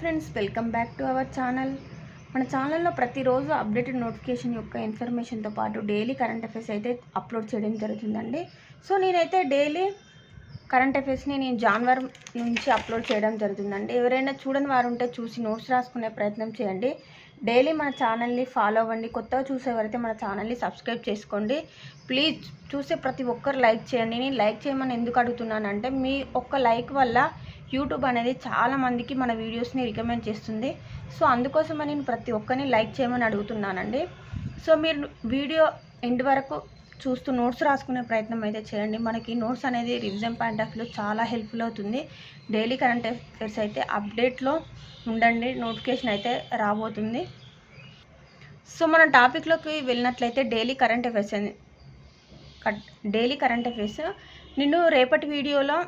Friends welcome back to our channel మన ఛానల్లో ప్రతిరోజు అప్డేటెడ్ నోటిఫికేషన్ యొక్క ఇన్ఫర్మేషన్తో పాటు డైలీ కరెంట్ అఫైర్స్ అయితే అప్లోడ్ చేయడం జరుగుతుందండి. సో నేనైతే డైలీ కరెంట్ అఫైర్స్ని నేను జాన్వర్ నుంచి అప్లోడ్ చేయడం జరుగుతుందండి. ఎవరైనా చూడని వారు ఉంటే చూసి నోట్స్ రాసుకునే ప్రయత్నం చేయండి. డైలీ మన ఛానల్ని ఫాలో అవ్వండి. కొత్తగా చూసేవారైతే మన ఛానల్ని సబ్స్క్రైబ్ చేసుకోండి. ప్లీజ్ చూసే ప్రతి ఒక్కరు లైక్ చేయండి. నేను లైక్ చేయమని ఎందుకు అడుగుతున్నానంటే మీ ఒక్క లైక్ వల్ల యూట్యూబ్ అనేది చాలా మందికి మన వీడియోస్ని రికమెండ్ చేస్తుంది. సో అందుకోసమే నేను ప్రతి ఒక్కరిని లైక్ చేయమని అడుగుతున్నానండి. సో మీరు వీడియో ఎండ్ వరకు చూస్తూ నోట్స్ రాసుకునే ప్రయత్నం అయితే చేయండి. మనకి నోట్స్ అనేది రివిజన్ పాయింట్ ఆఫ్ వ్యూ చాలా హెల్ప్ఫుల్ అవుతుంది. డైలీ కరెంట్ అఫైర్స్ అయితే అప్డేట్లో ఉండండి. నోటిఫికేషన్ అయితే రాబోతుంది. సో మన టాపిక్లోకి వెళ్ళినట్లయితే daily current affairs daily current affairs. నేను రేపటి వీడియోలో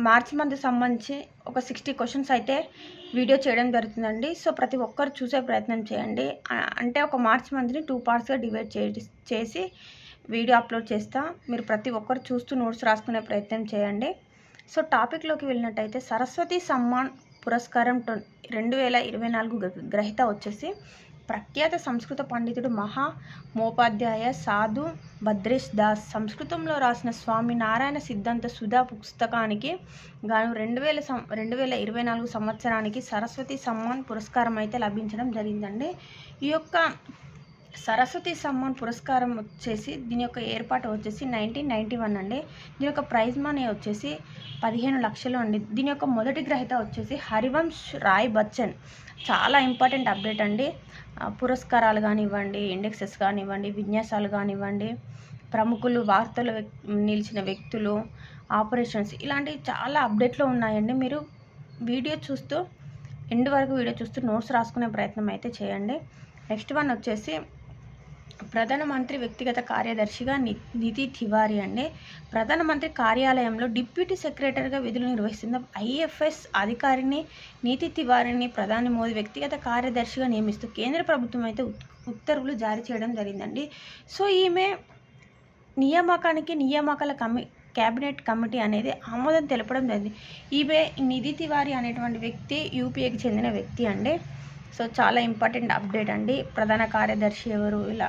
మార్చ్ మంత్ సంబంధించి ఒక సిక్స్టీ క్వశ్చన్స్ అయితే వీడియో చేయడం జరుగుతుందండి. సో ప్రతి ఒక్కరు చూసే ప్రయత్నం చేయండి. అంటే ఒక మార్చ్ మంత్ని టూ పార్ట్స్గా డివైడ్ చేసి వీడియో అప్లోడ్ చేస్తా. మీరు ప్రతి ఒక్కరు చూస్తూ నోట్స్ రాసుకునే ప్రయత్నం చేయండి. సో టాపిక్లోకి వెళ్ళినట్టయితే సరస్వతి సమ్మాన్ పురస్కారం రెండు వేల ఇరవై నాలుగు గ్ర- గ్రహీత వచ్చేసి ప్రఖ్యాత సంస్కృత పండితుడు మహా మోపాధ్యాయ సాధు భద్రేష్ దాస్. సంస్కృతంలో రాసిన స్వామి నారాయణ సిద్ధాంత సుధా పుస్తకానికి గాను రెండు వేల సం రెండు వేల ఇరవై నాలుగు సంవత్సరానికి సరస్వతి సమ్మాన్ పురస్కారం అయితే లభించడం జరిగిందండి. ఈ యొక్క సరస్వతి సమ్మాన్ పురస్కారం వచ్చేసి దీని యొక్క ఏర్పాటు వచ్చేసి నైన్టీన్ నైంటీ వన్ అండి. దీని యొక్క ప్రైజ్ మనీ వచ్చేసి పదిహేను లక్షలు అండి. దీని యొక్క మొదటి గ్రహీత వచ్చేసి హరివంశ్ రాయ్ బచ్చన్. చాలా ఇంపార్టెంట్ అప్డేట్ అండి. పురస్కారాలు కానివ్వండి ఇండెక్సెస్ కానివ్వండి విన్యాసాలు కానివ్వండి ప్రముఖులు వార్తలు నిలిచిన వ్యక్తులు ఆపరేషన్స్ ఇలాంటివి చాలా అప్డేట్లో ఉన్నాయండి. మీరు వీడియో చూస్తూ ఎండ్ వరకు వీడియో చూస్తూ నోట్స్ రాసుకునే ప్రయత్నం అయితే చేయండి. నెక్స్ట్ వన్ వచ్చేసి ప్రధానమంత్రి వ్యక్తిగత కార్యదర్శిగా ని నిధి తివారీ అండి. ప్రధానమంత్రి కార్యాలయంలో డిప్యూటీ సెక్రటరీగా విధులు నిర్వహిస్తున్న ఐఎఫ్ఎస్ అధికారిని నీతి తివారీని ప్రధాని మోదీ వ్యక్తిగత కార్యదర్శిగా నియమిస్తూ కేంద్ర ప్రభుత్వం అయితే ఉత్తర్వులు జారీ చేయడం జరిగిందండి. సో ఈమె నియామకానికి నియామకాల కమి క్యాబినెట్ కమిటీ అనేది ఆమోదం తెలపడం జరిగింది. ఈమె నిధి తివారీ అనేటువంటి వ్యక్తి యూపీఏకి చెందిన వ్యక్తి అండి. సో చాలా ఇంపార్టెంట్ అప్డేట్ అండి. ప్రధాన కార్యదర్శి ఎవరు ఇలా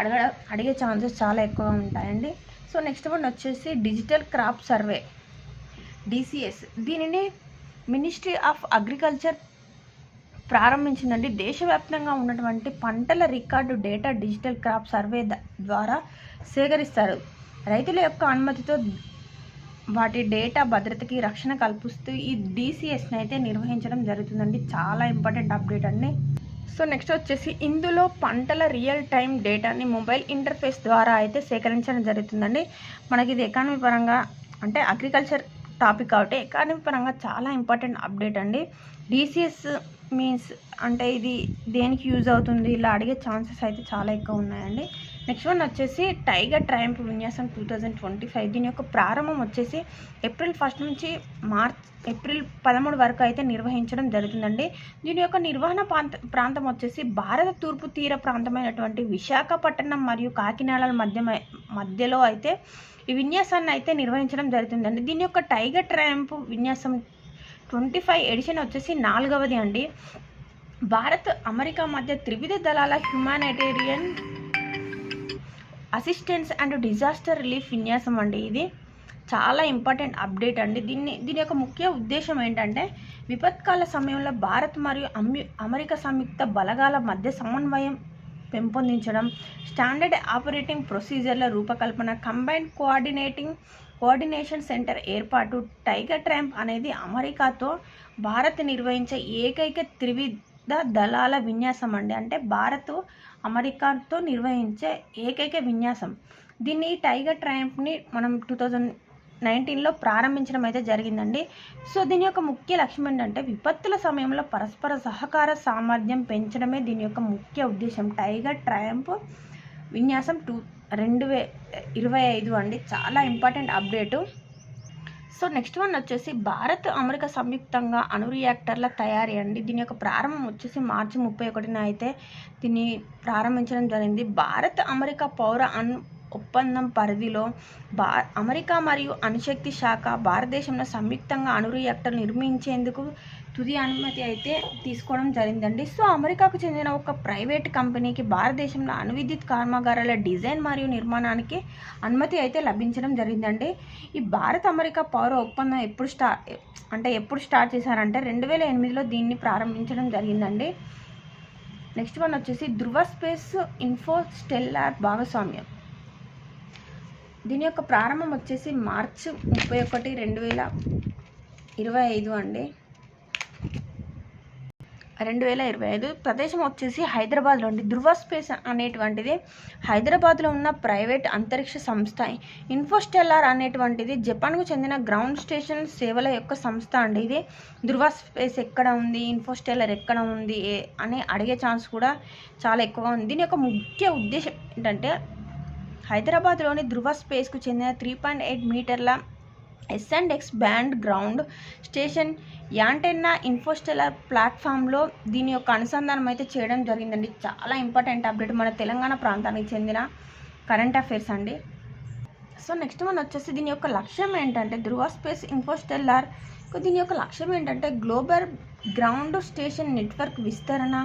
అడగ అడిగే ఛాన్సెస్ చాలా ఎక్కువగా ఉంటాయండి. సో నెక్స్ట్ వన్ వచ్చేసి డిజిటల్ క్రాప్ సర్వే డిసిఎస్. దీనిని మినిస్ట్రీ ఆఫ్ అగ్రికల్చర్ ప్రారంభించిందండి. దేశవ్యాప్తంగా ఉన్నటువంటి పంటల record data digital crop survey ద్వారా సేకరిస్తారు. రైతుల యొక్క అనుమతితో వాటి డేటా భద్రతకి రక్షణ కల్పిస్తూ ఈ డిసిఎస్ని అయితే నిర్వహించడం జరుగుతుందండి. చాలా ఇంపార్టెంట్ అప్డేట్ అండి. సో నెక్స్ట్ వచ్చేసి ఇందులో పంటల రియల్ టైం డేటాని మొబైల్ ఇంటర్ఫేస్ ద్వారా అయితే సేకరించడం జరుగుతుందండి. మనకి ఇది ఎకానమీ పరంగా అంటే అగ్రికల్చర్ టాపిక్ కాబట్టి ఎకానమీ పరంగా చాలా ఇంపార్టెంట్ అప్డేట్ అండి. డిసిఎస్ మీన్స్ అంటే ఇది దేనికి యూజ్ అవుతుంది? ఇలా అడిగే ఛాన్సెస్ అయితే చాలా ఎక్కువ ఉన్నాయండి. నెక్స్ట్ వన్ వచ్చేసి టైగర్ ట్రయంప్ విన్యాసం టూ థౌజండ్ ట్వంటీ ఫైవ్. దీని యొక్క ప్రారంభం వచ్చేసి ఏప్రిల్ ఫస్ట్ నుంచి మార్చ్ ఏప్రిల్ పదమూడు వరకు అయితే నిర్వహించడం జరుగుతుందండి. దీని యొక్క నిర్వహణ ప్రాంత ప్రాంతం వచ్చేసి భారత తూర్పు తీర ప్రాంతమైనటువంటి విశాఖపట్నం మరియు కాకినాడల మధ్య మధ్యలో అయితే ఈ విన్యాసాన్ని అయితే నిర్వహించడం జరుగుతుందండి. దీని యొక్క టైగర్ ట్రయంప్ విన్యాసం ట్వంటీ ఫైవ్ ఎడిషన్ వచ్చేసి నాలుగవది అండి. భారత్ అమెరికా మధ్య త్రివిధ దళాల humanitarian assistance and disaster relief విన్యాసం అండి ఇది. చాలా ఇంపార్టెంట్ అప్డేట్ అండి. దీన్ని దీని యొక్క ముఖ్య ఉద్దేశం ఏంటంటే విపత్కాల సమయంలో భారత్ మరియు అమెరికా సంయుక్త బలగాల మధ్య సమన్వయం పెంపొందించడం స్టాండర్డ్ ఆపరేటింగ్ ప్రొసీజర్ల రూపకల్పన కంబైన్డ్ కోఆర్డినేటింగ్ కోఆర్డినేషన్ సెంటర్ ఏర్పాటు టైగర్ ట్రాంప్ అనేది అమెరికాతో భారత్ నిర్వహించే ఏకైక త్రివి ద దళాల విన్యాసం అండి. అంటే భారత్ అమెరికాతో నిర్వహించే ఏకైక విన్యాసం. దీన్ని టైగర్ ట్రయంప్ని మనం టూ థౌజండ్ నైన్టీన్లో ప్రారంభించడం అయితే జరిగిందండి. సో దీని యొక్క ముఖ్య లక్ష్యం ఏంటంటే విపత్తుల సమయంలో పరస్పర సహకార సామర్థ్యం పెంచడమే దీని యొక్క ముఖ్య ఉద్దేశం. టైగర్ ట్రయంప్ విన్యాసం టూ రెండు వే ఇరవై ఐదు అండి. చాలా important update. So next one వచ్చేసి భారత్ అమెరికా సంయుక్తంగా అణు రియాక్టర్ల తయారీ అండి. దీని యొక్క ప్రారంభం వచ్చేసి మార్చి ముప్పై ఒకటిన అయితే దీన్ని ప్రారంభించడం జరిగింది. భారత్ అమెరికా పౌర అణు ఒప్పందం పరిధిలో భా అమెరికా మరియు అణుశక్తి శాఖ భారతదేశంలో సంయుక్తంగా అణు రియాక్టర్ నిర్మించేందుకు తుది అనుమతి అయితే తీసుకోవడం జరిగిందండి. సో అమెరికాకు చెందిన ఒక ప్రైవేట్ కంపెనీకి భారతదేశంలో అణువిద్యుత్ కర్మాగారాల డిజైన్ మరియు నిర్మాణానికి అనుమతి అయితే లభించడం జరిగిందండి. ఈ భారత్ అమెరికా పౌర ఒప్పందం ఎప్పుడు స్టా అంటే ఎప్పుడు స్టార్ట్ చేశారంటే రెండు వేల ఎనిమిదిలో దీన్ని ప్రారంభించడం జరిగిందండి. నెక్స్ట్ వన్ వచ్చేసి ధృవ స్పేస్ ఇన్ఫో స్టెల్లార్ భాగస్వామ్యం. దీని యొక్క ప్రారంభం వచ్చేసి మార్చ్ ముప్పై ఒకటి రెండు వేల ఇరవై ఐదు అండి. రెండు వేల ఇరవై ఐదు ప్రదేశం వచ్చేసి హైదరాబాద్లో ఉంది ధృవ స్పేస్ అనేటువంటిది హైదరాబాద్లో ఉన్న ప్రైవేట్ అంతరిక్ష సంస్థ. ఇన్ఫోస్టెల్లార్ అనేటువంటిది జపాన్కు చెందిన గ్రౌండ్ స్టేషన్ సేవల యొక్క సంస్థ అండి ఇది. ధృవ స్పేస్ ఎక్కడ ఉంది? ఇన్ఫోస్టెల్లార్ ఎక్కడ ఉంది? అని అడిగే ఛాన్స్ కూడా చాలా ఎక్కువగా ఉంది. దీని యొక్క ముఖ్య ఉద్దేశం ఏంటంటే హైదరాబాద్లోని ధృవ స్పేస్కు చెందిన త్రీ పాయింట్ ఎయిట్ మీటర్ల S and X band ground station antenna Infostellar ప్లాట్ఫామ్లో దీని యొక్క అనుసంధానం అయితే చేయడం జరిగిందండి. చాలా ఇంపార్టెంట్ అప్డేట్ మన తెలంగాణ ప్రాంతానికి చెందిన కరెంట్ అఫైర్స్ అండి. సో నెక్స్ట్ మనం వచ్చేసి దీని యొక్క లక్ష్యం ఏంటంటే ధృవ స్పేస్ ఇన్ఫోస్టెల్లార్ దీని యొక్క లక్ష్యం ఏంటంటే గ్లోబల్ గ్రౌండ్ స్టేషన్ నెట్వర్క్ విస్తరణ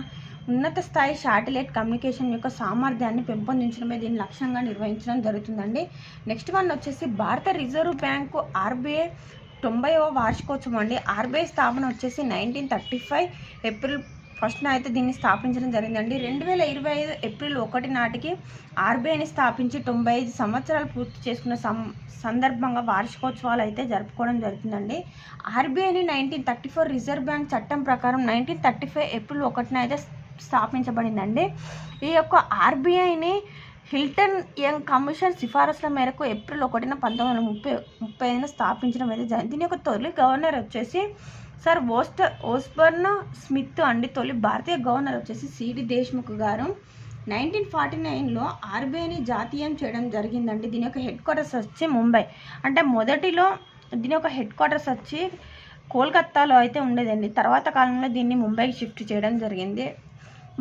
ఉన్నత స్థాయి శాటిలైట్ కమ్యూనికేషన్ యొక్క సామర్థ్యాన్ని పెంపొందించడమే దీని లక్ష్యంగా నిర్వహించడం జరుగుతుందండి. నెక్స్ట్ వన్ వచ్చేసి భారత రిజర్వ్ బ్యాంకు ఆర్బీఐ తొంభైవ వార్షికోత్సవం అండి. ఆర్బీఐ స్థాపన వచ్చేసి నైన్టీన్ థర్టీ ఫైవ్ ఏప్రిల్ ఫస్ట్న అయితే దీన్ని స్థాపించడం జరిగిందండి. రెండు వేల ఇరవై ఐదు ఏప్రిల్ ఒకటి నాటికి ఆర్బీఐని స్థాపించి తొంభై ఐదు సంవత్సరాలు పూర్తి చేసుకున్న సం సందర్భంగా వార్షికోత్సవాలు అయితే జరుపుకోవడం జరుగుతుందండి. ఆర్బీఐని nineteen thirty four reserve bank చట్టం ప్రకారం నైన్టీన్ థర్టీ ఫైవ్ ఏప్రిల్ ఒకటిన అయితే స్థాపించబడిందండి. ఈ యొక్క ఆర్బీఐని హిల్టన్ యంగ్ కమిషన్ సిఫారసుల మేరకు ఏప్రిల్ ఒకటిన పంతొమ్మిది వందల ముప్పై ముప్పై ఐదున స్థాపించడం అయితే జరిగింది. దీని యొక్క తొలి గవర్నర్ వచ్చేసి సార్ ఓస్టర్ ఓస్బర్న్ స్మిత్ అండి. తొలి భారతీయ గవర్నర్ వచ్చేసి CD Deshmukh garu. Nineteen forty నైన్లో ఆర్బీఐని జాతీయం చేయడం జరిగిందండి. దీని యొక్క హెడ్ క్వార్టర్స్ వచ్చి ముంబై. అంటే మొదటిలో దీని యొక్క హెడ్ క్వార్టర్స్ వచ్చి కోల్కత్తాలో అయితే ఉండేదండి. తర్వాత కాలంలో దీన్ని ముంబైకి షిఫ్ట్ చేయడం జరిగింది.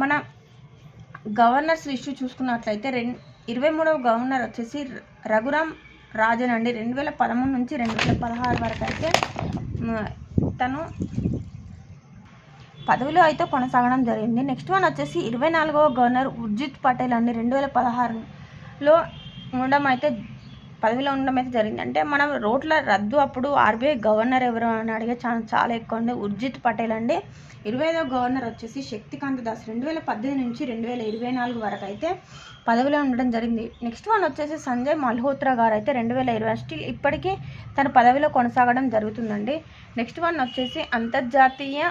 మన గవర్నర్స్ లిస్టు చూసుకున్నట్లయితే రెండు ఇరవై మూడవ గవర్నర్ వచ్చేసి రఘురామ్ రాజన్ అండి. రెండు వేల పదమూడు నుంచి రెండు వేల పదహారు వరకు అయితే తను పదవిలో అయితే కొనసాగడం జరిగింది. నెక్స్ట్ వన్ వచ్చేసి ఇరవై నాలుగవ గవర్నర్ ఉర్జిత్ పటేల్ అండి. రెండు వేల పదహారులో ఉండడం అయితే పదవిలో ఉండడం అయితే జరిగింది. అంటే మనం రోడ్ల రద్దు అప్పుడు ఆర్బీఐ గవర్నర్ ఎవరు అని అడిగే ఛాన్స్ చాలా ఎక్కువ ఉంది. ఉర్జిత్ పటేల్ అండి. ఇరవై ఐదవ గవర్నర్ వచ్చేసి శక్తికాంత దాస్ రెండు వేల పద్దెనిమిది నుంచి రెండు వేల ఇరవై నాలుగు వరకు అయితే పదవిలో ఉండడం జరిగింది. నెక్స్ట్ వన్ వచ్చేసి సంజయ్ మల్హోత్రా గారు అయితే రెండు వేల ఇరవై స్టిల్ ఇప్పటికీ తన పదవిలో కొనసాగడం జరుగుతుందండి. నెక్స్ట్ వన్ వచ్చేసి అంతర్జాతీయ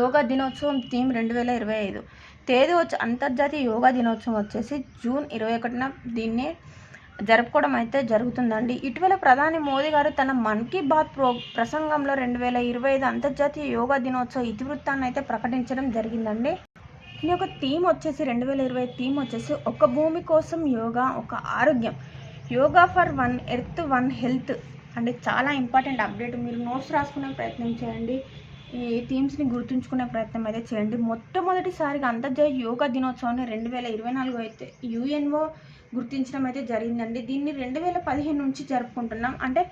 యోగా దినోత్సవం థీమ్ రెండు వేల ఇరవై ఐదు. తేదీ వచ్చి అంతర్జాతీయ యోగా దినోత్సవం వచ్చేసి జూన్ ఇరవై ఒకటిన దీన్ని జరుపుకోవడం అయితే జరుగుతుందండి. ఇటీవల ప్రధాని మోదీ గారు తన మన్ కీ బాత్ ప్రో ప్రసంగంలో రెండు వేల ఇరవై ఐదు అంతర్జాతీయ యోగా దినోత్సవ ఇతివృత్తాన్ని అయితే ప్రకటించడం జరిగిందండి. దీని యొక్క థీమ్ వచ్చేసి రెండు వేల ఇరవై థీమ్ వచ్చేసి ఒక భూమి కోసం యోగా ఒక ఆరోగ్యం. Yoga for one earth one health అంటే చాలా ఇంపార్టెంట్ అప్డేట్. మీరు నోట్స్ రాసుకునే ప్రయత్నం చేయండి. ఈ థీమ్స్ని గుర్తుంచుకునే ప్రయత్నం అయితే చేయండి. మొట్టమొదటిసారిగా అంతర్జాతీయ యోగా దినోత్సవాన్ని రెండు వేల ఇరవై నాలుగు అయితే యుఎన్ఓ గుర్తించడం అయితే జరిగిందండి. దీన్ని రెండు వేల పదిహేను నుంచి జరుపుకుంటున్నాం. అంటే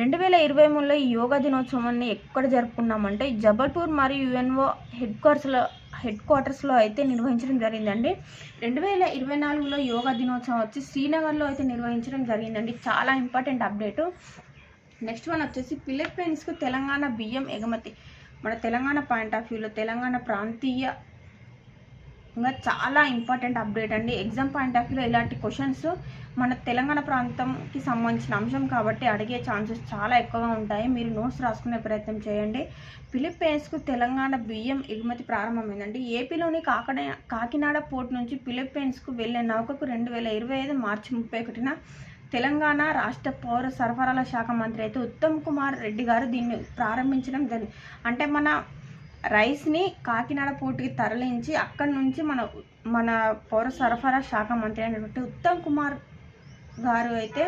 రెండు వేల ఇరవై మూడులో ఈ యోగా దినోత్సవాన్ని ఎక్కడ జరుపుకున్నామంటే జబల్పూర్ మరియు యుఎన్ఓ హెడ్ క్వార్టర్స్లో హెడ్ క్వార్టర్స్లో అయితే నిర్వహించడం జరిగిందండి. రెండు వేల ఇరవై నాలుగులో యోగా దినోత్సవం వచ్చి శ్రీనగర్లో అయితే నిర్వహించడం జరిగిందండి. చాలా ఇంపార్టెంట్ అప్డేటు. నెక్స్ట్ వన్ వచ్చేసి ఫిలిప్పీన్స్కు తెలంగాణ బియ్యం ఎగుమతి. మన తెలంగాణ పాయింట్ ఆఫ్ వ్యూలో తెలంగాణ ప్రాంతీయ ఇంకా చాలా ఇంపార్టెంట్ అప్డేట్ అండి. ఎగ్జామ్ పాయింట్ ఆఫ్ వ్యూలో ఇలాంటి క్వశ్చన్స్ మన తెలంగాణ ప్రాంతంకి సంబంధించిన అంశం కాబట్టి అడిగే ఛాన్సెస్ చాలా ఎక్కువగా ఉంటాయి. మీరు నోట్స్ రాసుకునే ప్రయత్నం చేయండి. ఫిలిప్పీన్స్కు తెలంగాణ బియ్యం ఎగుమతి ప్రారంభమైందండి. ఏపీలోని కాకడ కాకినాడ పోర్ట్ నుంచి ఫిలిప్పీన్స్కు వెళ్ళే నౌకకు రెండు వేల ఇరవై ఐదు మార్చి ముప్పై ఒకటిన తెలంగాణ రాష్ట్ర పౌర సరఫరాల శాఖ మంత్రి అయితే ఉత్తమ్ కుమార్ రెడ్డి గారు దీన్ని ప్రారంభించడం జరిగింది అంటే మన రైస్ని కాకినాడ పోర్టుకి తరలించి అక్కడి నుంచి మన మన పౌర సరఫరా శాఖ మంత్రి అయినటువంటి ఉత్తమ్ కుమార్ గారు అయితే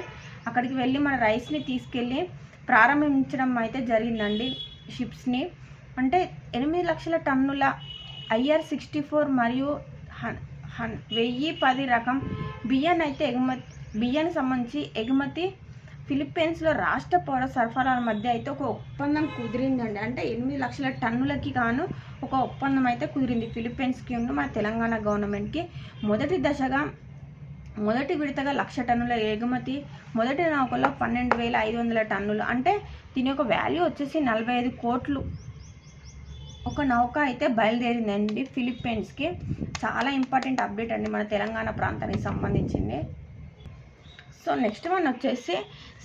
అక్కడికి వెళ్ళి మన రైస్ని తీసుకెళ్ళి ప్రారంభించడం అయితే జరిగిందండి షిప్స్ని. అంటే ఎనిమిది లక్షల టన్నుల ఐఆర్ సిక్స్టీ ఫోర్ మరియు హన్ హన్ వెయ్యి పది రకం బియ్యాన్ని అయితే ఎగుమతి బియ్యానికి సంబంధించి ఎగుమతి ఫిలిప్పీన్స్లో రాష్ట్ర పౌర సరఫరాల మధ్య అయితే ఒక ఒప్పందం కుదిరిందండి. అంటే ఎనిమిది లక్షల టన్నులకి గాను ఒక ఒప్పందం అయితే కుదిరింది ఫిలిప్పీన్స్కి ఉన్న మన తెలంగాణ గవర్నమెంట్కి. మొదటి దశగా మొదటి విడతగా లక్ష టన్నుల ఎగుమతి మొదటి నౌకలో పన్నెండు వేల ఐదు వందల టన్నులు. అంటే దీని యొక్క వాల్యూ వచ్చేసి నలభై ఐదు కోట్లు. ఒక నౌక అయితే బయలుదేరిందండి ఫిలిప్పీన్స్కి. చాలా ఇంపార్టెంట్ అప్డేట్ అండి మన తెలంగాణ ప్రాంతానికి సంబంధించింది. సో నెక్స్ట్ వన్ వచ్చేసి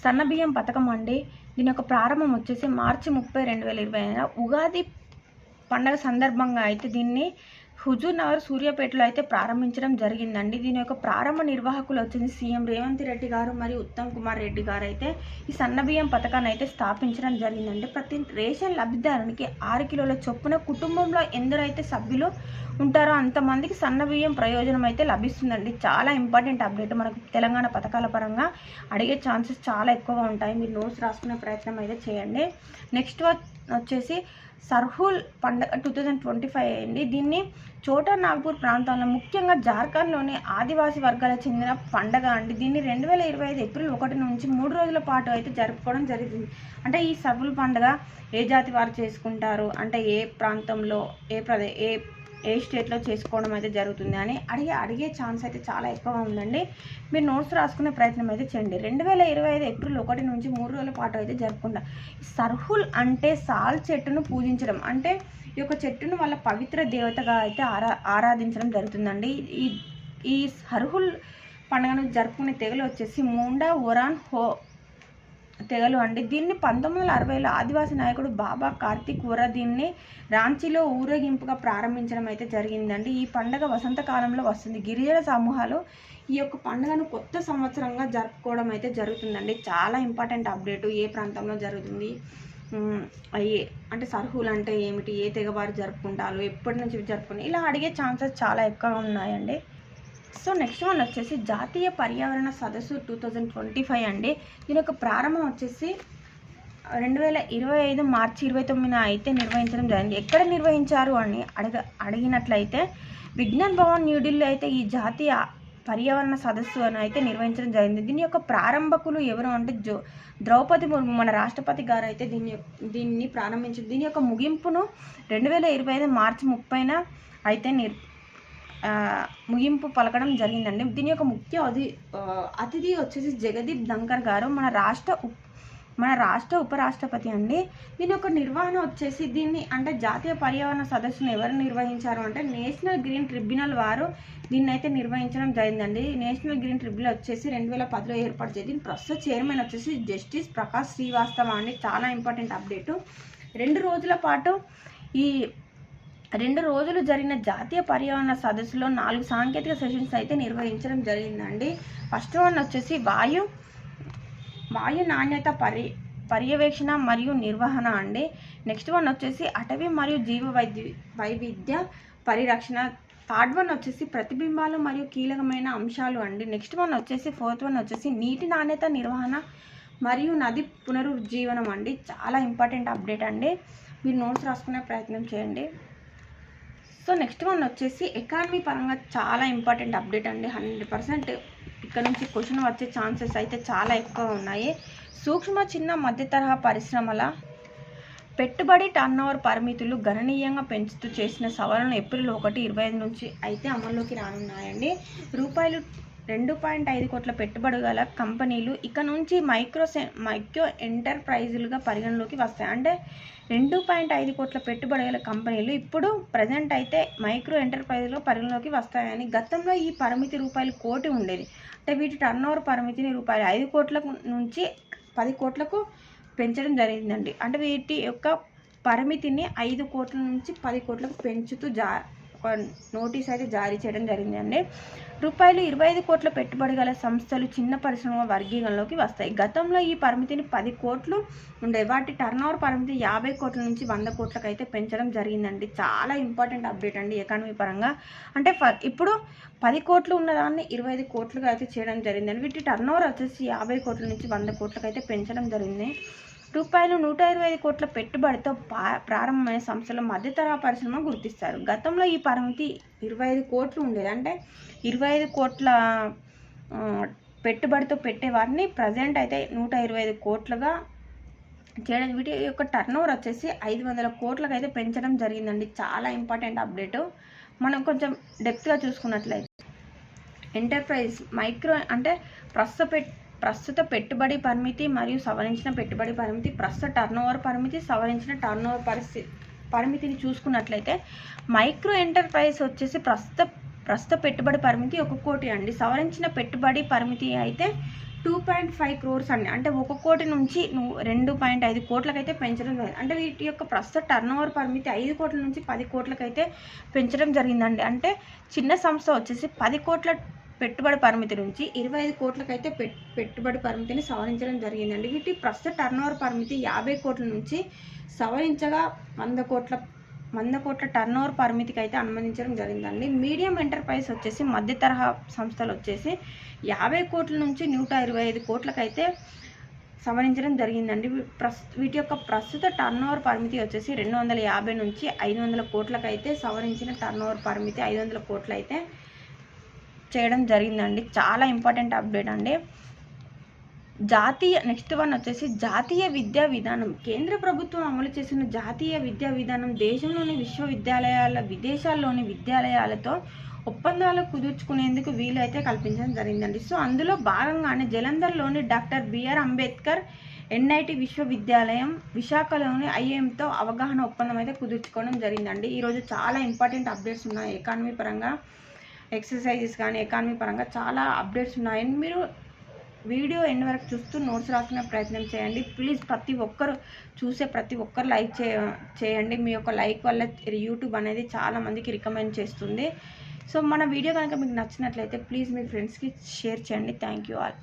సన్నబియ్యం పథకం అండి. దీని యొక్క ప్రారంభం వచ్చేసి మార్చి ముప్పై రెండు వేల ఇరవై ఉగాది పండగ సందర్భంగా అయితే దీన్ని హుజూర్ నగర్ సూర్యాపేటలో అయితే ప్రారంభించడం జరిగిందండి. దీని యొక్క ప్రారంభ నిర్వాహకులు వచ్చింది సీఎం రేవంత్ రెడ్డి గారు మరియు ఉత్తమ్ కుమార్ రెడ్డి గారు అయితే ఈ సన్నబియ్యం పథకాన్ని అయితే స్థాపించడం జరిగిందండి. ప్రతి రేషన్ లబ్ధిదారునికి ఆరు కిలోల చొప్పున కుటుంబంలో ఎందరైతే సభ్యులు ఉంటారో అంతమందికి సన్నబియ్యం ప్రయోజనం అయితే లభిస్తుందండి. చాలా ఇంపార్టెంట్ అప్డేట్. మనకు తెలంగాణ పథకాల పరంగా అడిగే ఛాన్సెస్ చాలా ఎక్కువగా ఉంటాయి. మీరు నోట్స్ రాసుకునే ప్రయత్నం అయితే చేయండి. నెక్స్ట్ వచ్చేసి సర్హుల్ పండగ టూ థౌజండ్ ట్వంటీ ఫైవ్ అయింది. దీన్ని చోటా నాగ్పూర్ ప్రాంతంలో ముఖ్యంగా జార్ఖండ్లోని ఆదివాసీ వర్గాలకు చెందిన పండగ అండి. దీన్ని రెండు వేల ఇరవై ఐదు ఏప్రిల్ ఒకటి నుంచి మూడు రోజుల పాటు అయితే జరుపుకోవడం జరిగింది. అంటే ఈ సర్హుల్ పండగ ఏ జాతి వారు చేసుకుంటారు? అంటే ఏ ప్రాంతంలో ఏ ప్రదే ఏ ఏ స్టేట్లో చేసుకోవడం అయితే జరుగుతుంది అని అడిగే అడిగే ఛాన్స్ అయితే చాలా ఎక్కువగా ఉందండి. మీరు నోట్స్ రాసుకునే ప్రయత్నం అయితే చేయండి. రెండు వేల ఇరవై ఐదు ఏప్రిల్ ఒకటి నుంచి మూడు రోజుల పాటు అయితే జరుపుకుంటాం. సర్హుల్ అంటే సాల్ చెట్టును పూజించడం అంటే ఈ యొక్క చెట్టును వాళ్ళ పవిత్ర దేవతగా అయితే ఆరా ఆరాధించడం జరుగుతుందండి. ఈ ఈ సర్హుల్ పండుగను జరుపుకునే తెగలు వచ్చేసి మూండా ఒరాన్ హో తెగలు అండి. దీన్ని పంతొమ్మిది వందల అరవైలో ఆదివాసీ నాయకుడు బాబా కార్తిక్ ఉర దీన్ని రాంచీలో ఊరేగింపుగా ప్రారంభించడం అయితే జరిగిందండి. ఈ పండగ వసంతకాలంలో వస్తుంది. గిరిజన సమూహాలు ఈ యొక్క పండుగను కొత్త సంవత్సరంగా జరుపుకోవడం అయితే జరుగుతుందండి. చాలా ఇంపార్టెంట్ అప్డేట్ ఏ ప్రాంతంలో జరుగుతుంది. అయ్యే అంటే సర్హులు అంటే ఏమిటి? ఏ తెగవారు జరుపుకుంటారు? ఎప్పటి నుంచి జరుపుకుంటారు ఇలా అడిగే ఛాన్సెస్ చాలా ఎక్కువగా ఉన్నాయండి. సో నెక్స్ట్ వన్ వచ్చేసి జాతీయ పర్యావరణ సదస్సు టూ థౌజండ్ ట్వంటీ ఫైవ్ అండి. దీని యొక్క ప్రారంభం వచ్చేసి రెండు వేల ఇరవై ఐదు మార్చి ఇరవై తొమ్మిదిన అయితే నిర్వహించడం జరిగింది. ఎక్కడ నిర్వహించారు అని అడగ అడిగినట్లయితే విజ్ఞాన్ భవన్ న్యూఢిల్లీ అయితే ఈ జాతీయ పర్యావరణ సదస్సు అని అయితే నిర్వహించడం జరిగింది. దీని యొక్క ప్రారంభకులు ఎవరు అంటే జో ద్రౌపది ముర్ము మన రాష్ట్రపతి గారు అయితే దీన్ని దీన్ని ప్రారంభించారు. దీని యొక్క ముగింపును రెండు వేల ఇరవై ఐదు మార్చి ముప్పైన అయితే నిర్ ముగింపు పలకడం జరిగిందండి. దీని యొక్క ముఖ్య అతి అతిథి వచ్చేసి జగదీప్ ధంకర్ గారు. మన రాష్ట్ర ఉప్- మన రాష్ట్ర ఉపరాష్ట్రపతి అండి. దీని యొక్క నిర్వహణ వచ్చేసి దీన్ని అంటే జాతీయ పర్యావరణ సదస్సును ఎవరు నిర్వహించారు అంటే నేషనల్ గ్రీన్ ట్రిబ్యునల్ వారు దీన్ని అయితే నిర్వహించడం జరిగిందండి. నేషనల్ గ్రీన్ ట్రిబ్యునల్ వచ్చేసి రెండు వేల పదిలో ఏర్పాటు చేసి దీని ప్రస్తుత చైర్మన్ వచ్చేసి జస్టిస్ ప్రకాష్ శ్రీవాస్తవ అండి. చాలా ఇంపార్టెంట్ అప్డేటు. రెండు రోజుల పాటు ఈ రెండు రోజులు జరిగిన జాతీయ పర్యావరణ సదస్సులో నాలుగు సాంకేతిక సెషన్స్ అయితే నిర్వహించడం జరిగిందండి. ఫస్ట్ వన్ వచ్చేసి వాయు వాయు నాణ్యత పరి పర్యవేక్షణ మరియు నిర్వహణ అండి. నెక్స్ట్ వన్ వచ్చేసి అటవీ మరియు జీవ వైద్య వైవిధ్య పరిరక్షణ. థర్డ్ వన్ వచ్చేసి ప్రతిబింబాలు మరియు కీలకమైన అంశాలు అండి. నెక్స్ట్ వన్ వచ్చేసి ఫోర్త్ వన్ వచ్చేసి నీటి నాణ్యత నిర్వహణ మరియు నది పునరుజ్జీవనం అండి. చాలా ఇంపార్టెంట్ అప్డేట్ అండి. మీరు నోట్స్ రాసుకునే ప్రయత్నం చేయండి. సో నెక్స్ట్ వన్ వచ్చేసి ఎకానమీ పరంగా చాలా ఇంపార్టెంట్ అప్డేట్ అండి. హండ్రెడ్ పర్సెంట్ ఇక్కడ నుంచి క్వశ్చన్ వచ్చే ఛాన్సెస్ అయితే చాలా ఎక్కువ ఉన్నాయి. సూక్ష్మ చిన్న మధ్య తరహా పరిశ్రమల పెట్టుబడి టర్నోవర్ పరిమితులు గణనీయంగా పెంచుతూ చేసిన సవరణలు ఏప్రిల్ ఒకటి ఇరవై ఐదు నుంచి అయితే అమల్లోకి రానున్నాయండి. రూపాయలు రెండు పాయింట్ ఐదు కోట్ల పెట్టుబడి గల కంపెనీలు ఇక నుంచి మైక్రో సె మైక్రో ఎంటర్ప్రైజులుగా పరిగణలోకి వస్తాయి. అంటే రెండు పాయింట్ ఐదు కోట్ల పెట్టుబడి గల కంపెనీలు ఇప్పుడు ప్రజెంట్ అయితే మైక్రో ఎంటర్ప్రైజ్లో పరిగణలోకి వస్తాయని గతంలో ఈ పరిమితి రూపాయలు కోటి ఉండేది. అంటే వీటి టర్నోవర్ పరిమితిని రూపాయలు ఐదు కోట్లకు నుంచి పది కోట్లకు పెంచడం జరిగిందండి. అంటే వీటి యొక్క పరిమితిని ఐదు కోట్ల నుంచి పది కోట్లకు పెంచుతూ జా ఒక నోటీస్ అయితే జారీ చేయడం జరిగిందండి రూపాయలు ఇరవై ఐదు కోట్ల పెట్టుబడి గల సంస్థలు చిన్న పరిశ్రమ వర్గీకరణలోకి వస్తాయి. గతంలో ఈ పరిమితిని పది కోట్లు ఉండే వాటి టర్నోవర్ పరిమితి యాభై కోట్ల నుంచి వంద కోట్లకు అయితే పెంచడం జరిగిందండి. చాలా ఇంపార్టెంట్ అప్డేట్ అండి ఎకానమీ పరంగా. అంటే ఇప్పుడు పది కోట్లు ఉన్నదాన్ని ఇరవై ఐదు కోట్లుగా అయితే చేయడం జరిగిందండి. వీటి టర్నోవర్ వచ్చేసి యాభై కోట్ల నుంచి వంద కోట్లకు అయితే పెంచడం జరిగింది. రూపాయలు నూట ఇరవై ఐదు కోట్ల పెట్టుబడితో పా- ప్రారంభమైన సంస్థలు మధ్యతరహా పరిశ్రమ గుర్తిస్తారు. గతంలో ఈ పరిమితి ఇరవై ఐదు కోట్లు ఉండేది. అంటే ఇరవై ఐదు కోట్ల పెట్టుబడితో పెట్టే వాటిని ప్రజెంట్ అయితే నూట ఇరవై ఐదు కోట్లుగా చేయడం వీటి యొక్క టర్న్ ఓవర్ వచ్చేసి ఐదు వందల కోట్లకు అయితే పెంచడం జరిగిందండి. చాలా ఇంపార్టెంట్ అప్డేట్ మనం కొంచెం డెప్త్గా చూసుకున్నట్లయితే. ఎంటర్ప్రైజ్ మైక్రో అంటే ప్రస్తుత పెట్ ప్రస్తుత పెట్టుబడి పరిమితి మరియు సవరించిన పెట్టుబడి పరిమితి ప్రస్తుత టర్న్ ఓవర్ పరిమితి సవరించిన టర్న్ ఓవర్ పరిస్థితి పరిమితిని చూసుకున్నట్లయితే మైక్రో ఎంటర్ప్రైజ్ వచ్చేసి ప్రస్తుత ప్రస్తుత పెట్టుబడి పరిమితి ఒక కోటి అండి. సవరించిన పెట్టుబడి పరిమితి అయితే టూ పాయింట్ ఫైవ్ క్రోర్స్ అండి. అంటే ఒక కోటి నుంచి రెండు పాయింట్ ఐదు కోట్లకైతే పెంచడం జరిగింది. అంటే వీటి యొక్క ప్రస్తుత టర్న్ ఓవర్ పరిమితి ఐదు కోట్ల నుంచి పది కోట్లకైతే పెంచడం జరిగిందండి. అంటే చిన్న సంస్థ వచ్చేసి పది కోట్ల పెట్టుబడి పరిమితి నుంచి ఇరవై ఐదు కోట్లకైతే పెట్ పెట్టుబడి పరిమితిని సవరించడం జరిగిందండి. వీటి ప్రస్తుత టర్నోవర్ పరిమితి యాభై కోట్ల నుంచి సవరించగా వంద కోట్ల వంద కోట్ల టర్నోవర్ పరిమితికి అయితే అనుమతించడం జరిగిందండి. మీడియం ఎంటర్ప్రైజ్ వచ్చేసి మధ్య తరహా సంస్థలు వచ్చేసి యాభై కోట్ల నుంచి నూట ఇరవై ఐదు కోట్లకైతే సవరించడం జరిగిందండి. వీ- ప్రస్ వీటి యొక్క ప్రస్తుత టర్నోవర్ పరిమితి వచ్చేసి రెండు వందల యాభై నుంచి ఐదు వందల కోట్లకైతే సవరించిన టర్న్ ఓవర్ పరిమితి ఐదు వందల కోట్లయితే చేయడం జరిగిందండి. చాలా ఇంపార్టెంట్ అప్డేట్ అండి. జాతీయ నెక్స్ట్ వన్ వచ్చేసి జాతీయ విద్యా విధానం. కేంద్ర ప్రభుత్వం అమలు చేసిన జాతీయ విద్యా విధానం దేశంలోని విశ్వవిద్యాలయాల విదేశాల్లోని విద్యాలయాలతో ఒప్పందాలు కుదుర్చుకునేందుకు వీలు అయితే కల్పించడం జరిగిందండి. సో అందులో భాగంగానే జలంధర్లోని డాక్టర్ బిఆర్ అంబేద్కర్ ఎన్ఐటి విశ్వవిద్యాలయం విశాఖలోని ఐఏఎంతో అవగాహన ఒప్పందం అయితే కుదుర్చుకోవడం జరిగిందండి. ఈరోజు చాలా ఇంపార్టెంట్ అప్డేట్స్ ఉన్నాయి. ఎకానమీ పరంగా ఎక్సర్సైజెస్ కానీ ఎకానమీ పరంగా చాలా అప్డేట్స్ ఉన్నాయని మీరు వీడియో ఎండ్ వరకు చూస్తూ నోట్స్ రాసుకునే ప్రయత్నం చేయండి. ప్లీజ్ ప్రతి ఒక్కరు చూసే ప్రతి ఒక్కరు లైక్ చే చేయండి. మీ యొక్క లైక్ వల్ల యూట్యూబ్ అనేది చాలామందికి రికమెండ్ చేస్తుంది. సో మన వీడియో కనుక మీకు నచ్చినట్లయితే ప్లీజ్ మీ ఫ్రెండ్స్కి షేర్ చేయండి. Thank you all.